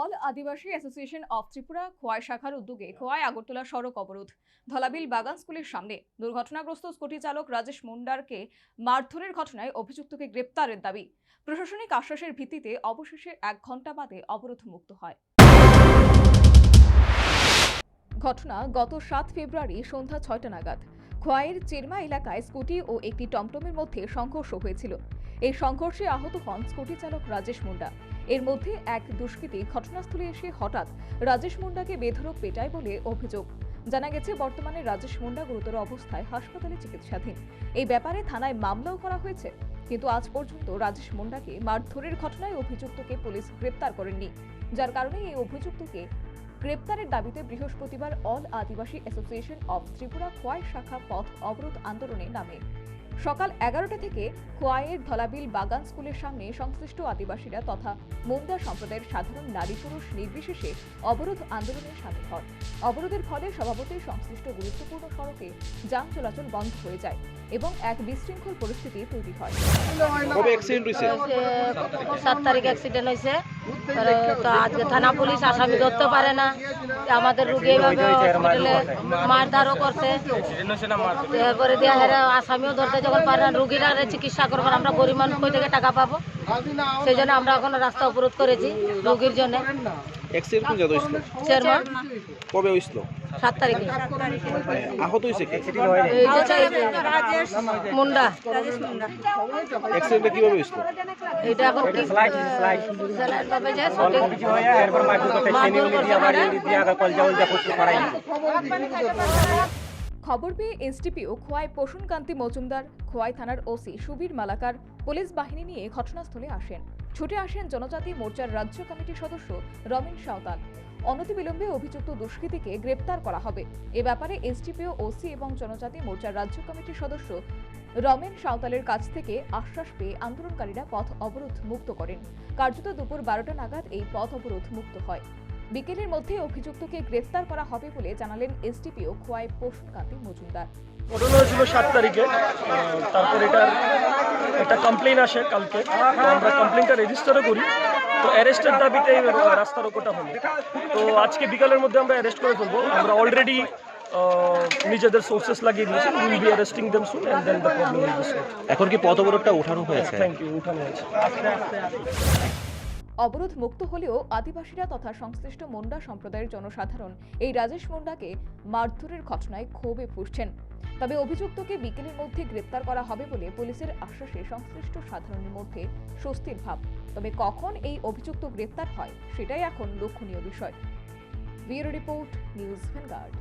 All Adivasi Association of Tripura Khowai শাখার উদ্যোগে খোয়াই আগরতলা সড়ক অবরোধ। ধলাবিল বাগান স্কুলের সামনে দুর্ঘটনাগ্রস্ত স্কুটি চালক রাজেশ মুন্ডারকে মারধরের ঘটনায় অভিযুক্তকে গ্রেপ্তারের দাবি। প্রশাসনিক আশ্বাসের ভিত্তিতে অবশেষে এক ঘণ্টা বাদে অবরোধ মুক্ত হয়। ঘটনা গত সাত ফেব্রুয়ারি সন্ধ্যা ছয়টা নাগাদ। খোয়াইয়ের চেরমা এলাকায় স্কুটি ও একটি টমটমের মধ্যে সংঘর্ষ হয়েছিল। এই সংঘর্ষে আহত হন স্কুটি চালক রাজেশ মুন্ডা। এর মধ্যে এক দুষ্কৃতী ঘটনাস্থলে এসে হঠাৎ রাজেশ মুন্ডাকে বেধরক পেটায় বলে অভিযোগ। জানা গেছে, বর্তমানে রাজেশ মুন্ডা গুরুতর অবস্থায় হাসপাতালে চিকিৎসাধীন। এই ব্যাপারে থানায় মামলাও করা হয়েছে, কিন্তু আজ পর্যন্ত রাজেশ মুন্ডাকে মারধরের ঘটনায় অভিযুক্তকে পুলিশ গ্রেপ্তার করেননি। যার কারণে এই অভিযুক্তকে গ্রেপ্তারের দাবিতে বৃহস্পতিবার All Adivasi Association of Tripura Khowai শাখা পথ অবরোধ আন্দোলনে নামে। সকাল এগারোটা থেকে খোয়াইয়ের ধলাবিল বাগান স্কুলের সামনে সংশ্লিষ্ট আদিবাসীরা তথা মুন্ডা সম্প্রদায়ের সাধারণ নারী পুরুষ নির্বিশেষে অবরোধ আন্দোলনে সামিল হন। অবরোধের ফলে স্বভাবতই সংশ্লিষ্ট গুরুত্বপূর্ণ সড়কে যান চলাচল বন্ধ হয়ে যায় এবং এক বিশৃঙ্খল পরিস্থিতি তৈরি হয়। সাত তারিখ অ্যাক্সিডেন্ট হয়েছে তো আজকে থানা পুলিশ আসামি ধরতে পারে না আমাদের রুগী এইভাবে হসপিটালে মারধারও করছে। এরপরে দিয়ে হেরা আসামিও ধরতে যখন পারে না রুগীরা চিকিৎসা করবার আমরা গরিব মানুষ কই থেকে টাকা পাবো? সেই জন্য আমরা এখন রাস্তা অবরোধ করেছি রুগীর জন্য। কবে হয়েছিল? সাত তারিখে। আহত হয়েছে কে? মুন্ডা। অ্যাক্সিডেন্টটা কীভাবে হয়েছিল? এটা এখন কি স্যালাইড পাবে যে সঠিক খবর পেয়ে এসডিপিও খোয়াই পোষণকান্তি মজুমদার, খোয়াই থানার ওসি সুবীর মালাকার পুলিশ বাহিনী নিয়ে ঘটনাস্থলে আসেন। ছুটে আসেন জনজাতি মোর্চার রাজ্য কমিটির সদস্য রমেন সাঁওতাল। অনতিবিলম্বে অভিযুক্ত দুষ্কৃতীকে গ্রেপ্তার করা হবে। এ ব্যাপারে এসডিপিও ওসি এবং জনজাতি মোর্চার রাজ্য কমিটির সদস্য রমেন সাঁওতালের কাছ থেকে আশ্বাস পেয়ে আন্দোলনকারীরা পথ অবরোধ মুক্ত করেন। কার্যত দুপুর বারোটা নাগাদ এই পথ অবরোধ মুক্ত হয়। বিকেলের মধ্যে অভিযুক্তকে গ্রেফতার করা হবে বলে জানালেন এসডিপিও খোয়াই পোষণকান্তি মজুমদার। ঘটনা হয়েছিল সাত তারিখে। তারপর এটার একটা কমপ্লেন আসে কালকে। তো আমরা কমপ্লেনটা রেজিস্টারও করি। তো অ্যারেস্টের দাবিতে এই রাস্তা রোকোটা হলো। তো আজকে বিকালের মধ্যে আমরা অ্যারেস্ট করে ফেলব। আমরা অলরেডি নিজেদের সোর্সেস লাগিয়ে দিয়েছি। Will be arresting them soon and then the problem will be এখন কি পথ অবরোধটা ওঠানো হয়েছে? থ্যাংক ইউ উঠানো হয়েছে। অবরোধ মুক্ত হলেও আদিবাসীরা তথা সংশ্লিষ্ট মুন্ডা সম্প্রদায়ের জনসাধারণ এই রাজেশ মুন্ডাকে মারধরের ঘটনায় ক্ষোভে ফুসছেন তবে অভিযুক্তকে বিকেলের মধ্যে গ্রেপ্তার করা হবে বলে পুলিশের আশ্বাসে সংশ্লিষ্ট সাধারণের মধ্যে স্বস্তির ভাব। তবে কখন এই অভিযুক্ত গ্রেপ্তার হয়, সেটাই এখন লক্ষণীয় বিষয়। Bureau report, news Vanguard.